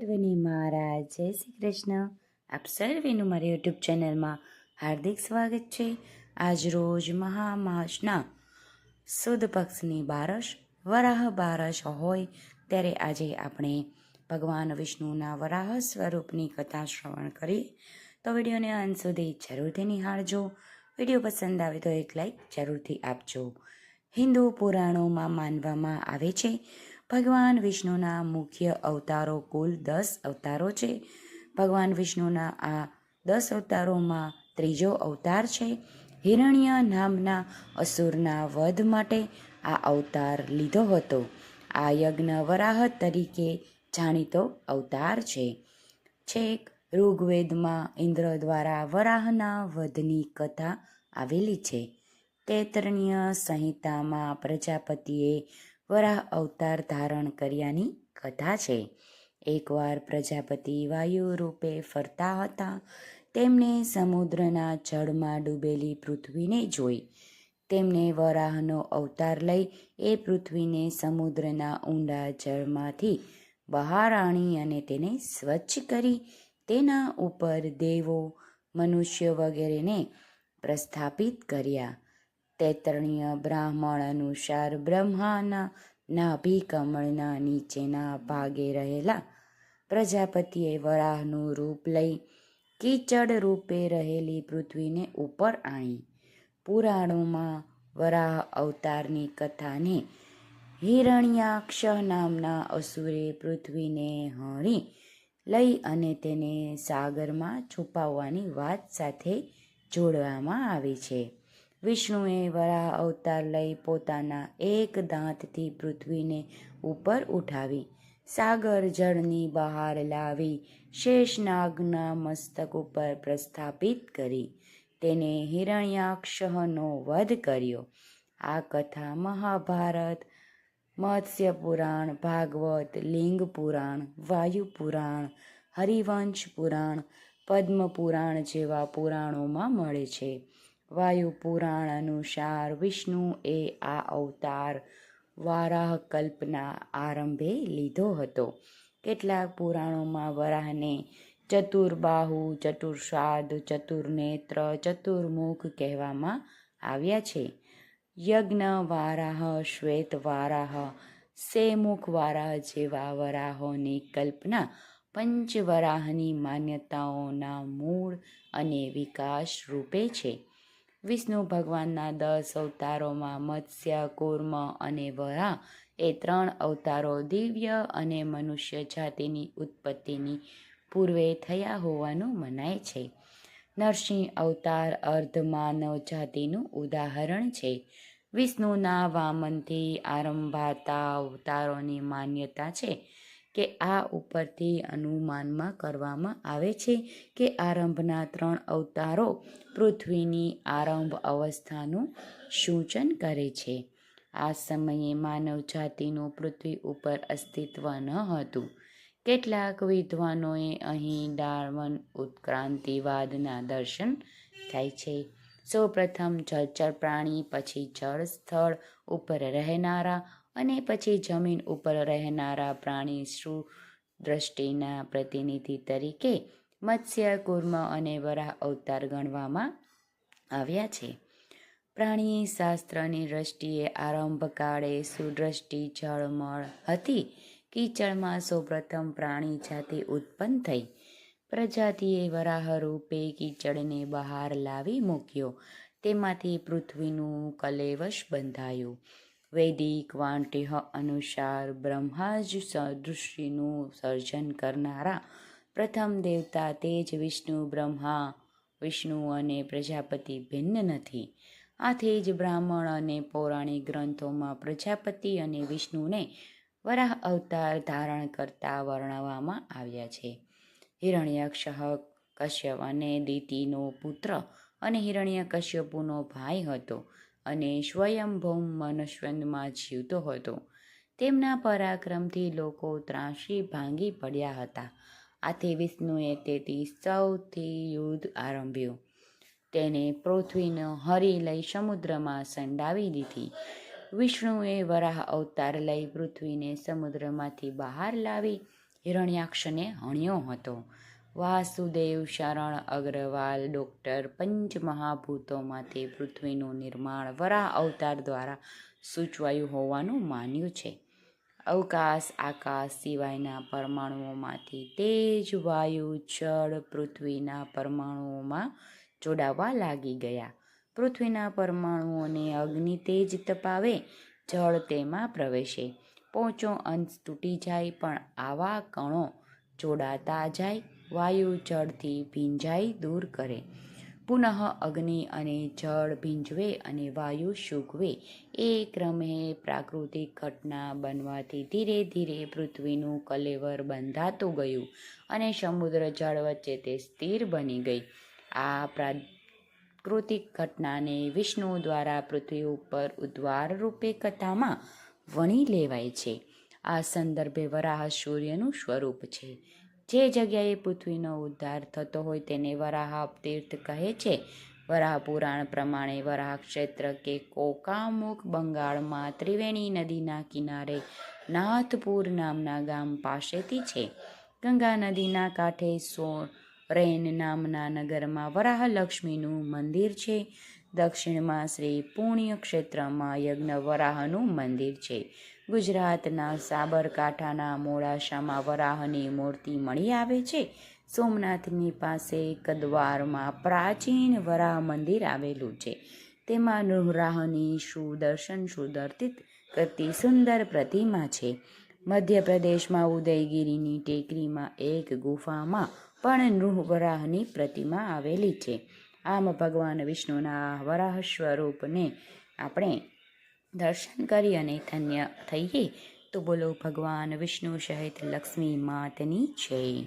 સર્વને મારા જય શ્રી કૃષ્ણ આપ સર્વેનું મારી યુટ્યુબ ચેનલમાં હાર્દિક સ્વાગત છે. આજ રોજ મહામાસના સુદ પક્ષની બારસ વરાહ બારસ હોય ત્યારે આજે આપણે ભગવાન વિષ્ણુના વરાહ સ્વરૂપની કથા શ્રવણ કરી તો વિડીયોને અંત સુધી જરૂરથી નિહાળજો વીડિયો પસંદ આવે તો એક લાઈક જરૂરથી આપજો હિન્દુ પુરાણોમાં માનવામાં આવે છે ભગવાન વિષ્ણુના મુખ્ય અવતારો કુલ દસ અવતારો છે. ભગવાન વિષ્ણુના આ દસ અવતારોમાં ત્રીજો અવતાર છે. હિરણ્ય નામના અસુરના વધ માટે આ અવતાર લીધો હતો. આ યજ્ઞ વરાહ તરીકે જાણીતો અવતાર છે. છેક ઋગ્વેદમાં ઇન્દ્ર દ્વારા વરાહના વધની કથા આવેલી છે. તૈતરણીય સંહિતામાં પ્રજાપતિએ વરાહ અવતાર ધારણ કર્યાની કથા છે. એકવાર પ્રજાપતિ વાયુ રૂપે ફરતા હતા તેમણે સમુદ્રના જળમાં ડૂબેલી પૃથ્વીને જોઈ. તેમને વરાહનો અવતાર લઈ એ પૃથ્વીને સમુદ્રના ઊંડા જળમાંથી બહાર આણી અને તેને સ્વચ્છ કરી. તેના ઉપર દેવો, મનુષ્ય વગેરેને પ્રસ્થાપિત કર્યા. તૈતરણીય બ્રાહ્મણ અનુસાર બ્રહ્માના નાભી કમળના નીચેના ભાગે રહેલા પ્રજાપતિએ વરાહનું રૂપ લઈ કીચડ રૂપે રહેલી પૃથ્વીને ઉપર આણી. પુરાણોમાં વરાહ અવતારની કથાને હિરણ્યાક્ષ નામના અસુરે પૃથ્વીને હણી લઈ અને તેને સાગરમાં છુપાવવાની વાત સાથે જોડવામાં આવી છે. વિષ્ણુએ વરાહ અવતાર લઈ પોતાના એક દાંતથી પૃથ્વીને ઉપર ઉઠાવી, સાગર જળની બહાર લાવી, શેષનાગના મસ્તક ઉપર પ્રસ્થાપિત કરી, તેને હિરણ્યાક્ષનો વધ કર્યો. આ કથા મહાભારત મત્સ્ય પુરાણ ભાગવત લિંગ પુરાણ વાયુ પુરાણ હરિવંશ પુરાણ પદ્મ પુરાણ જેવા પુરાણોમાં મળે છે. વાયુ પુરાણ અનુસાર વિષ્ણુ એ આ અવતાર વારાહ કલ્પના આરંભે લીધો હતો. કેટલાક પુરાણોમાં વરાહને ચતુર્બાહુ ચતુર્ષાદ ચતુર્નેત્ર, ચતુર્મુખ કહેવામાં આવ્યા છે. યજ્ઞ વારાહ, શ્વેત વારાહ, સેમુખ વારાહ જેવા વરાહોની કલ્પના પંચવરાહની માન્યતાઓના મૂળ અને વિકાસ રૂપે છે. વિષ્ણુ ભગવાનના દસ અવતારોમાં મત્સ્ય, કૂર્મ અને વરા એ ત્રણ અવતારો દિવ્ય અને મનુષ્ય જાતિની ઉત્પત્તિની પૂર્વે થયા હોવાનું મનાય છે. નરસિંહ અવતાર અર્ધ માનવ જાતિનું ઉદાહરણ છે. વિષ્ણુના વામનથી આરંભાતા અવતારોની માન્યતા છે. કે આ ઉપરથી અનુમાનમાં કરવામાં આવે છે કે આરંભના ત્રણ અવતારો પૃથ્વીની આરંભ અવસ્થાનું સૂચન કરે છે. આ સમયે માનવ જાતિનું પૃથ્વી ઉપર અસ્તિત્વ ન હતું. કેટલાક વિદ્વાનોએ અહીં ડાર્વન ઉત્ક્રાંતિવાદના દર્શન થાય છે. સૌપ્રથમ જળચર પ્રાણી, પછી જળ સ્થળ ઉપર રહેનારા અને પછી જમીન ઉપર રહેનારા પ્રાણી શ્રુ દ્રષ્ટિના પ્રતિનિધિ તરીકે મત્સ્ય, કુર્મ અને વરાહ અવતાર ગણવામાં આવ્યા છે. પ્રાણી શાસ્ત્રની દ્રષ્ટિએ આરંભકાળે સુદ્રષ્ટિ જળમળ હતી. કીચડમાં સૌપ્રથમ પ્રાણી જાતિ ઉત્પન્ન થઈ. પ્રજાતિએ વરાહ રૂપે કીચડને બહાર લાવી મૂક્યો. તેમાંથી પૃથ્વીનું કલેવશ બંધાયું. વૈદિક વાંટિહ અનુસાર બ્રહ્મા જ સદૃષ્ટિનું સર્જન કરનારા પ્રથમ દેવતા તે જ વિષ્ણુ, બ્રહ્મા, વિષ્ણુ અને પ્રજાપતિ ભિન્ન નથી. આથી જ બ્રાહ્મણ અને પૌરાણિક ગ્રંથોમાં પ્રજાપતિ અને વિષ્ણુને વરાહ અવતાર ધારણ કરતા વર્ણવવામાં આવ્યા છે. હિરણ્યક્ષ કશ્યપ અને દિતિનો પુત્ર અને હિરણ્ય કશ્યપુનો ભાઈ હતો. અને સ્વયંભૌમ મનુષ્યમાં જીવતો હતો. તેમના પરાક્રમથી લોકો ત્રાસી ભાંગી પડ્યા હતા. આથી વિષ્ણુએ તેથી સૌથી યુદ્ધ આરંભ્યું. તેને પૃથ્વીનો હરી લઈ સમુદ્રમાં સંડાવી દીધી. વિષ્ણુએ વરાહ અવતાર લઈ પૃથ્વીને સમુદ્રમાંથી બહાર લાવી હિરણ્યાક્ષને હણ્યો હતો. વાસુદેવ શરણ અગ્રવાલ ડૉક્ટર પંચમહાભૂતોમાંથી પૃથ્વીનું નિર્માણ વરાહ અવતાર દ્વારા સૂચવાયું હોવાનું માન્યું છે. અવકાશ, આકાશ સિવાયના પરમાણુઓમાંથી તેજ, વાયુ, જળ પૃથ્વીના પરમાણુઓમાં જોડાવા લાગી ગયા. પૃથ્વીના પરમાણુઓને અગ્નિ તેજ તપાવે, જળ તેમાં પ્રવેશે. પોચો અંશ તૂટી જાય પણ આવા કણો જોડાતા જાય. વાયુ જળથી ભીંજાઈ દૂર કરે. પુનઃ અગ્નિ અને જળ ભીંજવે અને વાયુ સૂકવે. એ ક્રમે પ્રાકૃતિક ઘટના બનવાથી ધીરે ધીરે પૃથ્વીનું કલેવર બંધાતું ગયું અને સમુદ્ર જળ વચ્ચે તે સ્થિર બની ગઈ. આ પ્રાકૃતિક ઘટનાને વિષ્ણુ દ્વારા પૃથ્વી ઉપર ઉદ્વાર રૂપે કથામાં વણી લેવાય છે. આ સંદર્ભે વરાહ સૂર્યનું સ્વરૂપ છે. જે જગ્યાએ પૃથ્વીનો ઉદ્ધાર થતો હોય તેને વરાહ તીર્થ કહે છે. વરાહ પુરાણ પ્રમાણે વરાહ ક્ષેત્ર કે કોકામુખ બંગાળમાં ત્રિવેણી નદીના કિનારે નાથપુર નામના ગામ પાસેથી છે. ગંગા નદીના કાંઠે સોરેન નામના નગરમાં વરાહ લક્ષ્મીનું મંદિર છે. દક્ષિણમાં શ્રી પુણ્ય ક્ષેત્રમાં યજ્ઞ વરાહનું મંદિર છે. ગુજરાતના સાબરકાંઠાના મોડાસામાં વરાહની મૂર્તિ મળી આવે છે. સોમનાથની પાસે કદવારમાં પ્રાચીન વરાહ મંદિર આવેલું છે. તેમાં નૃહરાહની સુદર્શન સુદર્તિત કરતી સુંદર પ્રતિમા છે. મધ્યપ્રદેશમાં ઉદયગીરીની ટેકરીમાં એક ગુફામાં પણ નૃહવરાહની પ્રતિમા આવેલી છે. આમ ભગવાન વિષ્ણુના વરાહ સ્વરૂપને આપણે દર્શન કરી અને ધન્ય થઈએ, તો બોલો ભગવાન વિષ્ણુ સહિત લક્ષ્મી માતની જય.